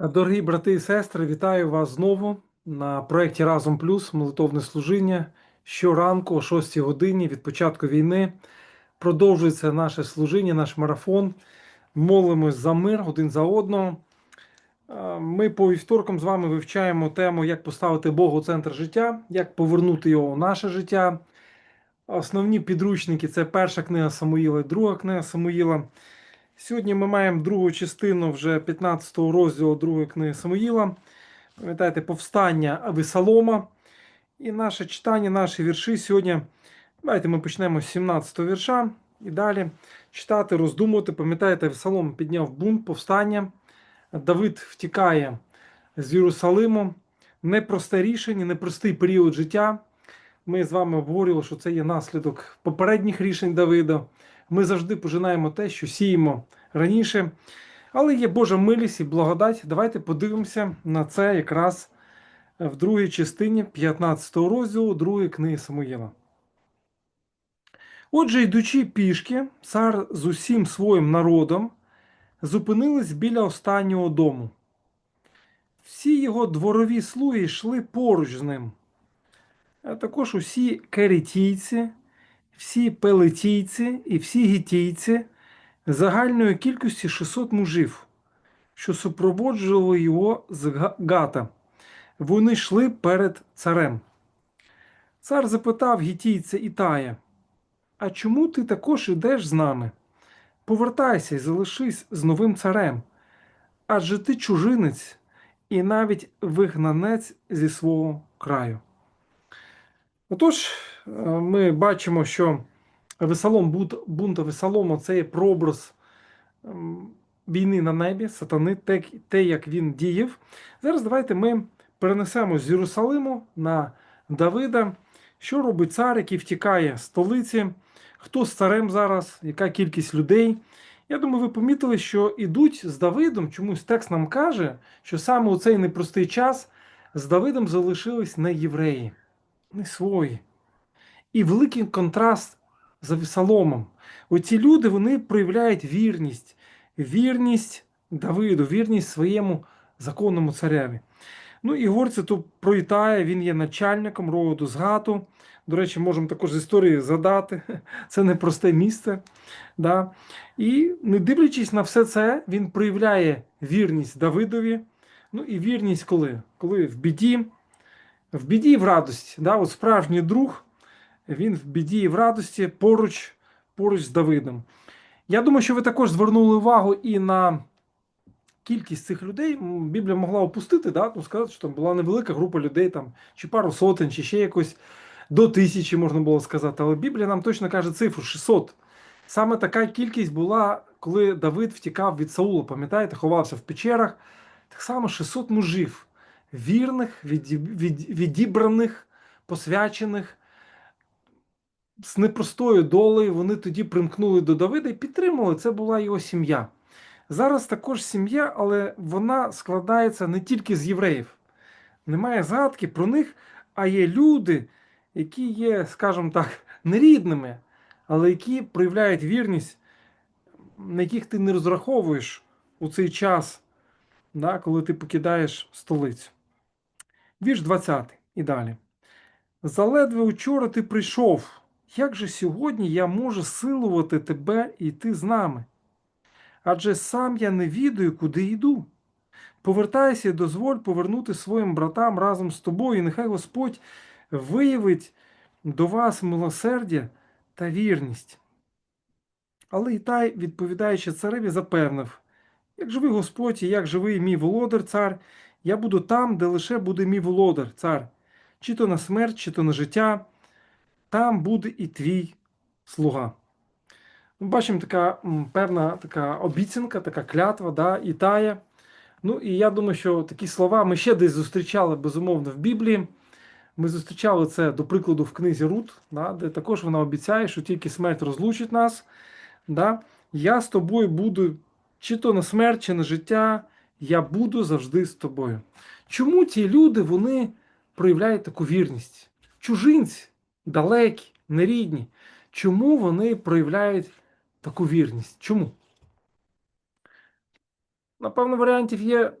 Дорогі брати і сестри, вітаю вас знову на проєкті Разом Плюс молитовне служіння. Щоранку о 6 годині від початку війни продовжується наше служіння, наш марафон. Молимось за мир один за одного. Ми по вівторкам з вами вивчаємо тему, як поставити Бога у центр життя, як повернути його у наше життя. Основні підручники це перша книга Самуїла і друга книга Самуїла. Сьогодні ми маємо другу частину вже 15 го розділу другої книги Самуїла. Пам'ятаєте, повстання Авесолома. І наше читання, наші вірші сьогодні. Давайте ми почнемо з 17 вірша і далі читати, роздумувати. Пам'ятаєте, Авесолом підняв бунт, повстання. Давид втікає з Єрусалиму. Непросте рішення, непростий період життя. Ми з вами обговорювали, що це є наслідок попередніх рішень Давида. Ми завжди пожинаємо те, що сіємо раніше. Але є Божа милість і благодать. Давайте подивимося на це якраз в другій частині 15 розділу другої книги Самуїла. Отже, йдучи пішки, цар з усім своїм народом зупинились біля останнього дому. Всі його дворові слуги йшли поруч з ним, а також усі керетійці, всі пелетійці і всі гітійці загальною кількістю 600 мужів, що супроводжували його з Гата. Вони йшли перед царем. Цар запитав гітійця Ітая, а чому ти також ідеш з нами? Повертайся і залишись з новим царем, адже ти чужинець і навіть вигнанець зі свого краю. Отож, е, ми бачимо, що Весолом, бунт, бунт Весолома це є прообраз ем, війни на небі, сатани, те, те, як він діяв. Зараз давайте ми перенесемо з Єрусалиму на Давида. Що робить цар, який втікає з столиці? Хто з царем зараз? Яка кількість людей? Я думаю, ви помітили, що ідуть з Давидом. Чомусь текст нам каже, що саме у цей непростий час з Давидом залишились не євреї, не свої. І великий контраст з Авесоломом. Оці люди вони проявляють вірність, вірність Давиду, вірність своєму законному цареві. Ну і говориться тут про Ітая, він є начальником роду з Гату. До речі, можемо також з історії задати. Це непросте місце. Да? І не дивлячись на все це, він проявляє вірність Давидові. Ну і вірність коли? Коли в біді, в біді і в радості. Да? От справжній друг, він в біді і в радості поруч, поруч з Давидом. Я думаю, що ви також звернули увагу і на кількість цих людей. Біблія могла опустити, да? ну, сказати, що там була невелика група людей, там, чи пару сотень, чи ще якось до тисячі можна було сказати. Але Біблія нам точно каже цифру 600. Саме така кількість була, коли Давид втікав від Саула. Пам'ятаєте, ховався в печерах. Так само 600 мужів, вірних, відібраних, посвячених з непростою долею. Вони тоді примкнули до Давида і підтримали. Це була його сім'я. Зараз також сім'я, але вона складається не тільки з євреїв. Немає згадки про них, а є люди, які є, скажімо так, нерідними, але які проявляють вірність, на яких ти не розраховуєш у цей час, да, коли ти покидаєш столицю. Вірш 20 і далі. Заледве учора ти прийшов. Як же сьогодні я можу силувати тебе і йти з нами? Адже сам я не відаю, куди йду. Повертайся і дозволь повернути своїм братам разом з тобою, і нехай Господь виявить до вас милосердя та вірність. Але Ітай, відповідаючи цареві, запевнив: як живий Господь, і як живий мій володар, цар, я буду там, де лише буде мій володар, цар, чи то на смерть, чи то на життя, там буде і твій слуга. Ми бачимо така певна така обіцянка, така клятва, да, Ітая. Ну і я думаю, що такі слова ми ще десь зустрічали безумовно в Біблії. Ми зустрічали це, до прикладу, в книзі Рут, да, де також вона обіцяє, що тільки смерть розлучить нас. Да. Я з тобою буду чи то на смерть, чи на життя, я буду завжди з тобою. Чому ці люди вони проявляють таку вірність? Чужинці, далекі, нерідні. Чому вони проявляють таку вірність? Чому? Напевно, варіантів є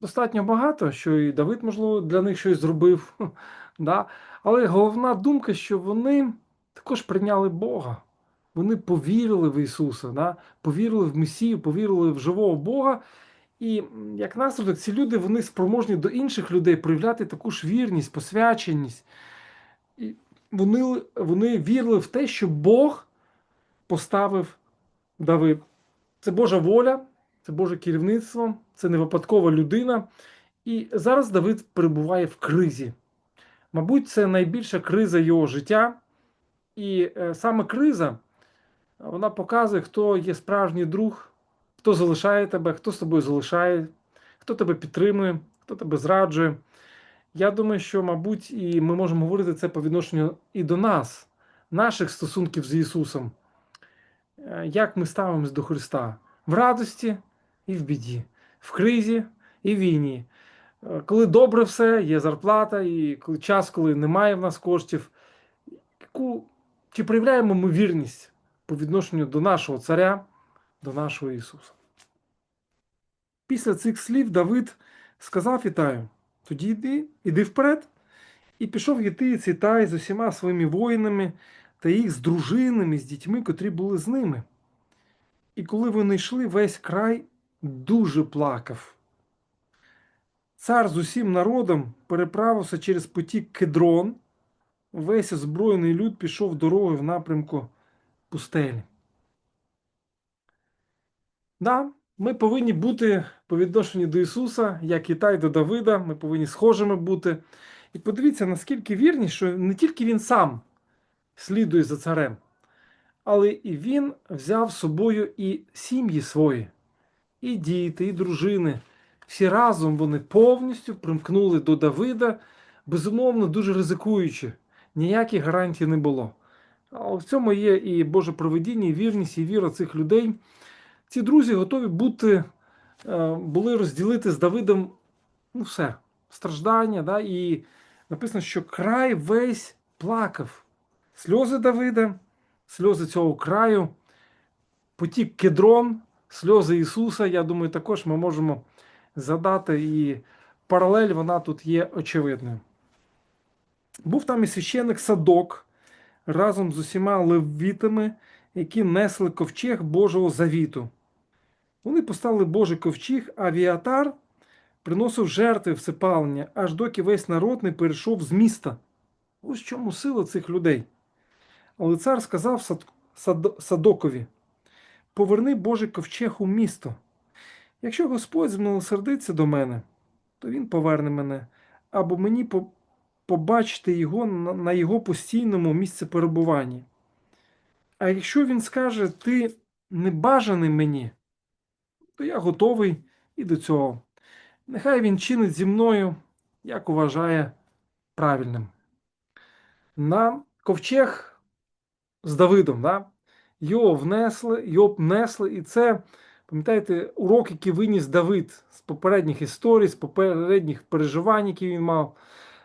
достатньо багато, що і Давид, можливо, для них щось зробив. Да? Але головна думка, що вони також прийняли Бога. Вони повірили в Ісуса, да? повірили в Месію, повірили в живого Бога. І як наслідок, ці люди вони спроможні до інших людей проявляти таку ж вірність, посвяченість. І вони, вони вірили в те, що Бог поставив Давид. Це Божа воля, це Боже керівництво, це не випадкова людина. І зараз Давид перебуває в кризі. Мабуть, це найбільша криза його життя. І е, саме криза вона показує, хто є справжній друг, хто залишає тебе, хто з тобою залишає, хто тебе підтримує, хто тебе зраджує. Я думаю, що, мабуть, і ми можемо говорити це по відношенню і до нас, наших стосунків з Ісусом. Е, Як ми ставимось до Христа в радості і в біді, в кризі і в війні. Е, Коли добре все, є зарплата, і час, коли немає в нас коштів, яку, чи проявляємо ми вірність по відношенню до нашого царя, до нашого Ісуса. Після цих слів Давид сказав Ітаю: тоді йди, іди вперед. І пішов Єтиєць Ітай з усіма своїми воїнами та їх з дружинами, з дітьми, котрі були з ними. І коли вони йшли, весь край дуже плакав. Цар з усім народом переправився через потік Кедрон. Весь озброєний люд пішов дорогою в напрямку пустелі. Да, ми повинні бути по відношенню до Ісуса, як і та й до Давида. Ми повинні схожими бути. І подивіться, наскільки вірність, що не тільки він сам слідує за царем, але і він взяв з собою і сім'ї свої, і діти, і дружини. Всі разом вони повністю примкнули до Давида, безумовно, дуже ризикуючи. Ніяких гарантій не було. А в цьому є і Боже проведіння, і вірність, і віра цих людей. Ці друзі готові бути, е, були розділити з Давидом ну все, страждання. Да? І написано, що край весь плакав. Сльози Давида, сльози цього краю, потік кедрон, сльози Ісуса. Я думаю, також ми можемо задати, і паралель вона тут є очевидною. Був там і священник Садок разом з усіма левітами, які несли ковчег Божого завіту. Вони поставили Божий ковчег, а Віатар приносив жертви всипалення, аж доки весь народ не перейшов з міста. Ось чому сила цих людей. Але цар сказав Сад... Сад... Садокові: Поверни Божий ковчег у місто. Якщо Господь змилосердиться до мене, то він поверне мене, або мені побачити його на... його постійному місці перебування. А якщо він скаже, ти небажаний мені, то я готовий і до цього. Нехай він чинить зі мною, як вважає правильним. На ковчег з Давидом, да? його внесли, його внесли, і це, пам'ятаєте, урок, який виніс Давид з попередніх історій, з попередніх переживань, які він мав.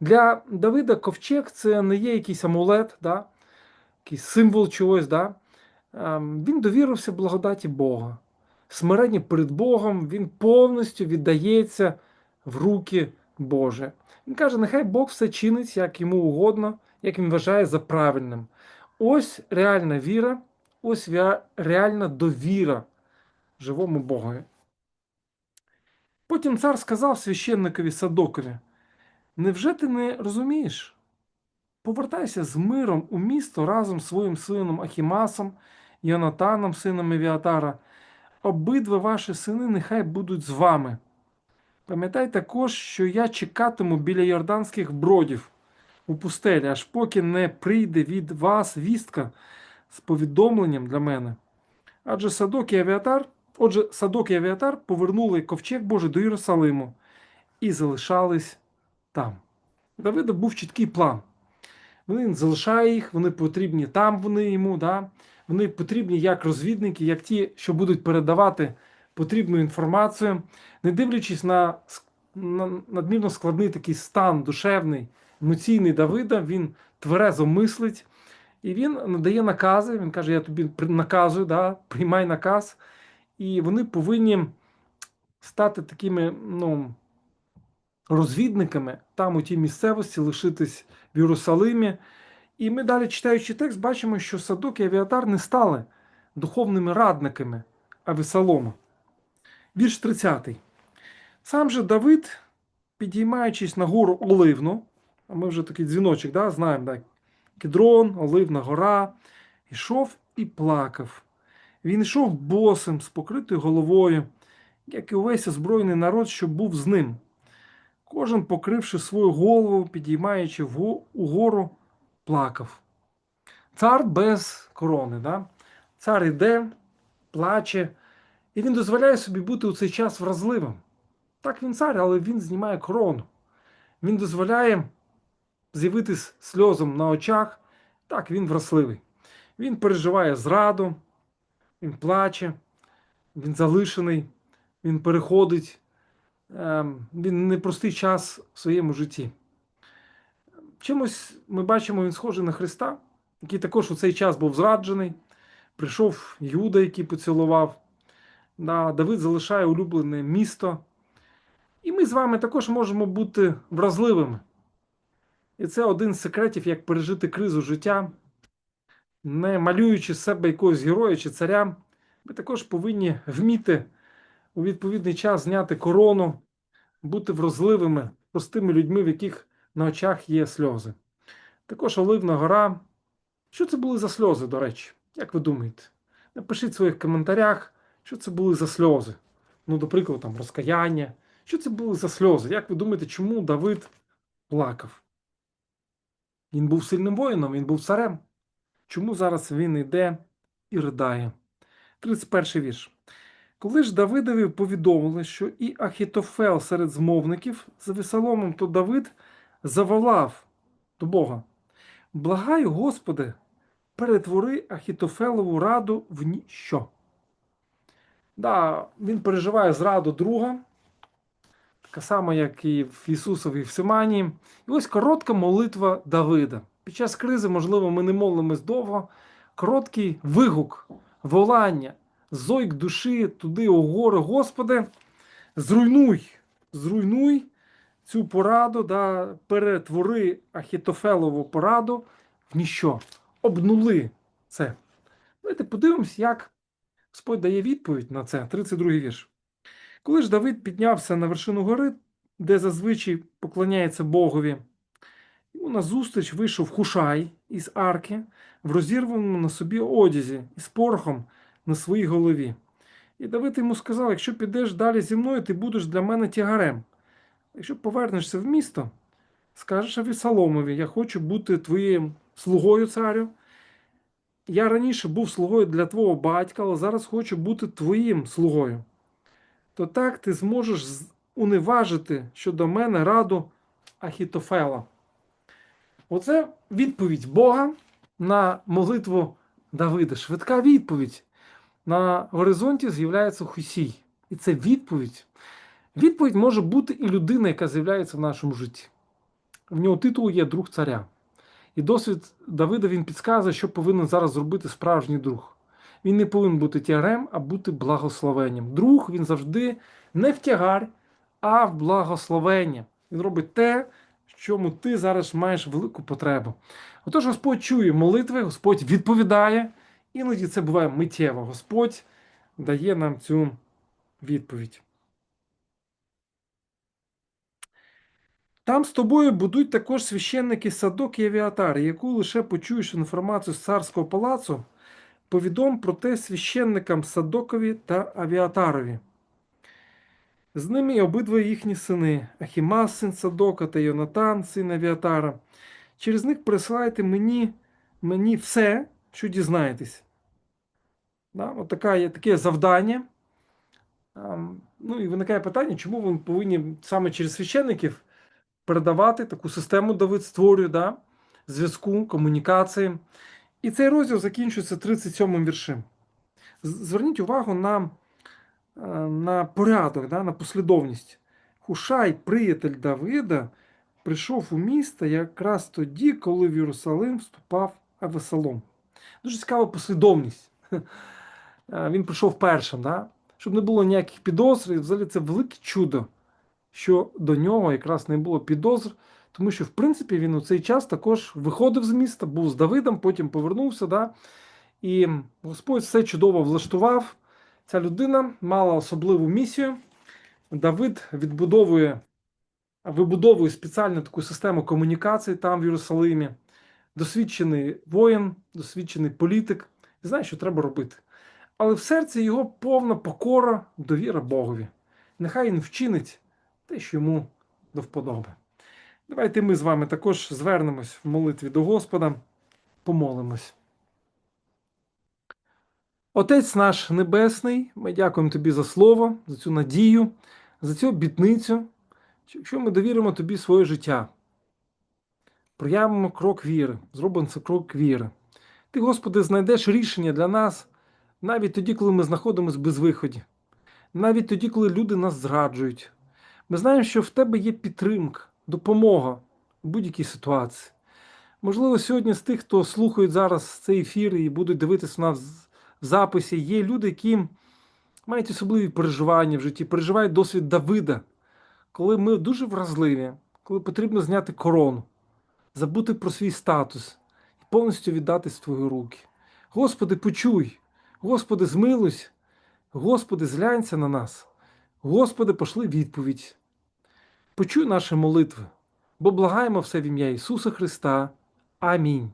Для Давида ковчег це не є якийсь амулет, да? Якийсь символ чогось. Да? Ем, Він довірився благодаті Бога. Смиренні перед Богом, він повністю віддається в руки Боже. Він каже, нехай Бог все чинить, як йому угодно, як він вважає за правильним. Ось реальна віра, ось реальна довіра живому Богові. Потім цар сказав священникові Садокові: Невже ти не розумієш? Повертайся з миром у місто разом з своїм сином Ахімасом, Йонатаном, сином Евіатара. Обидва ваші сини нехай будуть з вами. Пам'ятай також, що я чекатиму біля йорданських бродів у пустелі, аж поки не прийде від вас вістка з повідомленням для мене. Адже садок і авіатар, отже, садок і авіатар повернули ковчег Божий до Єрусалиму і залишались там. Давида був чіткий план. Він залишає їх, вони потрібні там, вони йому. Да? Вони потрібні як розвідники, як ті, що будуть передавати потрібну інформацію, не дивлячись на, на надмірно складний такий стан душевний, емоційний Давида, він тверезо мислить і він надає накази. Він каже: Я тобі наказую, да, приймай наказ. І вони повинні стати такими ну, розвідниками там у тій місцевості лишитись в Єрусалимі. І ми далі, читаючи текст, бачимо, що Садок і Авіатар не стали духовними радниками Авесолома. Вірш 30. Сам же Давид, підіймаючись на гору Оливну, а ми вже такий дзвіночок да, знаємо, да, Кедрон, Оливна гора, йшов і плакав. Він йшов босим, з покритою головою, як і увесь озброєний народ, що був з ним. Кожен, покривши свою голову, підіймаючи угору, плакав. Цар без корони. Да? Цар іде, плаче, і він дозволяє собі бути у цей час вразливим. Так він цар, але він знімає корону. Він дозволяє з'явитись сльозом на очах. Так, він вразливий. Він переживає зраду, він плаче, він залишений, він переходить. Ем, Він непростий час в своєму житті. Чимось ми бачимо, він схожий на Христа, який також у цей час був зраджений. Прийшов Юда, який поцілував. Да, Давид залишає улюблене місто. І ми з вами також можемо бути вразливими. І це один з секретів, як пережити кризу життя, не малюючи себе якогось героя чи царя. Ми також повинні вміти у відповідний час зняти корону, бути вразливими, простими людьми, в яких на очах є сльози. Також Оливна гора. Що це були за сльози, до речі? Як ви думаєте? Напишіть в своїх коментарях, що це були за сльози. Ну, до прикладу, там розкаяння. Що це були за сльози? Як ви думаєте, чому Давид плакав? Він був сильним воїном, він був царем. Чому зараз він йде і ридає? 31 вірш. Коли ж Давидові повідомили, що і Ахітофел серед змовників з Весоломом, то Давид заволав до Бога. Благаю, Господи, перетвори Ахітофелову раду в ніщо. Да, він переживає зраду друга, така сама, як і в Ісусовій в Симанії. І ось коротка молитва Давида. Під час кризи, можливо, ми не молимось довго. Короткий вигук, волання, зойк душі туди, у гори, Господи, зруйнуй, зруйнуй цю пораду, да, перетвори Ахітофелову пораду в ніщо. Обнули це. Давайте подивимось, як Господь дає відповідь на це. 32 вірш. Коли ж Давид піднявся на вершину гори, де зазвичай поклоняється Богові, йому назустріч вийшов Хушай із арки в розірваному на собі одязі із порохом на своїй голові. І Давид йому сказав: якщо підеш далі зі мною, ти будеш для мене тягарем. Якщо повернешся в місто, скажеш Авісаломові, я хочу бути твоїм слугою царю. Я раніше був слугою для твого батька, але зараз хочу бути твоїм слугою. То так ти зможеш уневажити щодо мене раду Ахітофела. Оце відповідь Бога на молитву Давида. Швидка відповідь. На горизонті з'являється Хусій. І це відповідь. Відповідь може бути і людина, яка з'являється в нашому житті. В нього титул є друг царя. І досвід Давида він підказує, що повинен зараз зробити справжній друг. Він не повинен бути тягарем, а бути благословенням. Друг він завжди не в тягар, а в благословення. Він робить те, в чому ти зараз маєш велику потребу. Отож, Господь чує молитви, Господь відповідає. Іноді це буває миттєво. Господь дає нам цю відповідь. Там з тобою будуть також священники Садок і Авіатар, яку лише почуєш інформацію з царського палацу, повідом про те священникам Садокові та Авіатарові. З ними і обидва їхні сини Ахімас, син Садока та Йонатан, син Авіатара. Через них присилайте мені, мені все, що дізнаєтесь. Да? От така таке завдання. Ну і виникає питання, чому ви повинні саме через священників передавати таку систему Давид створює, да? зв'язку, комунікації. І цей розділ закінчується 37 віршем. З- Зверніть увагу на, е, на порядок, да? на послідовність. Хушай, приятель Давида, прийшов у місто якраз тоді, коли в Єрусалим вступав Авесалом. Дуже цікава послідовність. Е, Він прийшов першим, да? щоб не було ніяких підозр, і взагалі це велике чудо. що до нього якраз не було підозр, тому що, в принципі, він у цей час також виходив з міста, був з Давидом, потім повернувся. Да? І Господь все чудово влаштував. Ця людина мала особливу місію. Давид відбудовує, вибудовує спеціальну таку систему комунікацій там в Єрусалимі. Досвідчений воїн, досвідчений політик, і знає, що треба робити. Але в серці його повна покора, довіра Богові. Нехай він вчинить те, що йому до вподоби. Давайте ми з вами також звернемось в молитві до Господа, помолимось. Отець наш Небесний, ми дякуємо Тобі за слово, за цю надію, за цю обітницю, що якщо ми довіримо Тобі своє життя, проявимо крок віри, зробимо це крок віри. Ти, Господи, знайдеш рішення для нас навіть тоді, коли ми знаходимося без виході, навіть тоді, коли люди нас зраджують. Ми знаємо, що в тебе є підтримка, допомога в будь-якій ситуації. Можливо, сьогодні з тих, хто слухають зараз цей ефір і будуть дивитися нас в записі, є люди, які мають особливі переживання в житті, переживають досвід Давида, коли ми дуже вразливі, коли потрібно зняти корону, забути про свій статус і повністю віддатись в твої руки. Господи, почуй, Господи, змилуйся, Господи, зглянься на нас, Господи, пошли відповідь. Почуй наші молитви, бо благаємо все в ім'я Ісуса Христа. Амінь.